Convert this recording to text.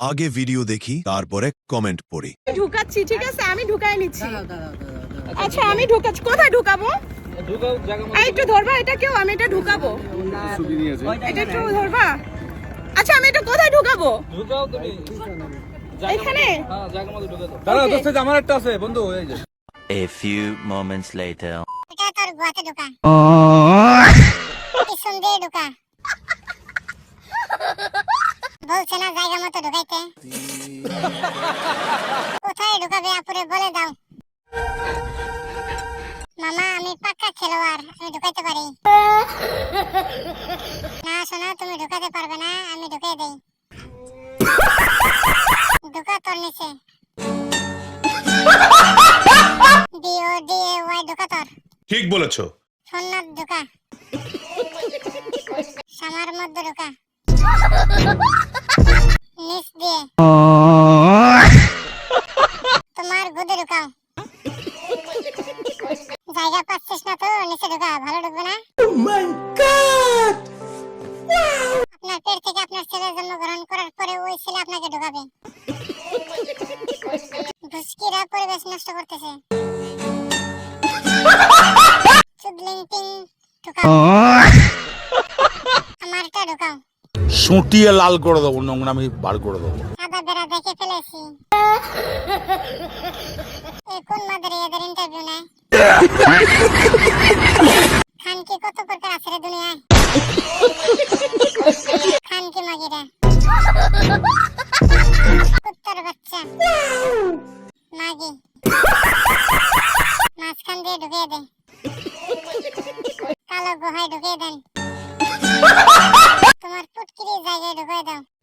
আগে ভিডিও দেখি তারপরে কমেন্ট পড়ি। ঢুকাচ্ছি ঠিক আছে? আমি ঢুকাই নিচ্ছি। আচ্ছা আমি ঢুকাচ্ছি। কোথায় ঢুকাবো? একটু ধরবা এটা কেউ? আমি এটা ঢুকাবো। এটা একটু ধরবা? আচ্ছা আমি এটা কোথায় ঢুকাবো? ঢুকাও তুমি। এখানে? হ্যাঁ জায়গা মতো ঢুকে দাও। দাঁড়া দোস্ত আমার একটা আছে বন্ধু এই যে। A few moments later. এটা তোর গুয়াতে ঢুকা। পিছন দিয়ে ঢুকা বলছে না জায়গা মতো ঢুকাইতে। কোথায় ঢুকাবে আপুরে বলে দাও। মামা আমি পাক্কা খেলোয়াড় আমি ঢুকাইতে পারি। না শোনা তুমি ঢুকাতে পারবে না আমি ঢুকাই দেই। ঢুকা তোর নিচে। ডিও ডিএ ওয়াই ঢুকা তোর। ঠিক বলেছ। সোননাথ ঢুকা। সামার মধ্যে ঢুকা। তোমার গুদে ঢুকাও। জায়গা পাচ্ছিস না তো, নিচে ঢুকা, ভালো ঢুকবে না? আপনার পেট থেকে আপনার ছেলে জন্মগ্রহণ করার পরে ওই ছেলে আপনাকে ঢুকাবে। ভুস্কিরা পরিবেশ নষ্ট করতেছে। চুদলিং টিং ঢুকাও। আমারটা ঢুকাও। সুটিয়ে লাল করে দেবো নোংরামি বার করে দেবো। কালো গুহায় ঢুকিয়ে দেন। জায়গায় ঢুকাই দাও।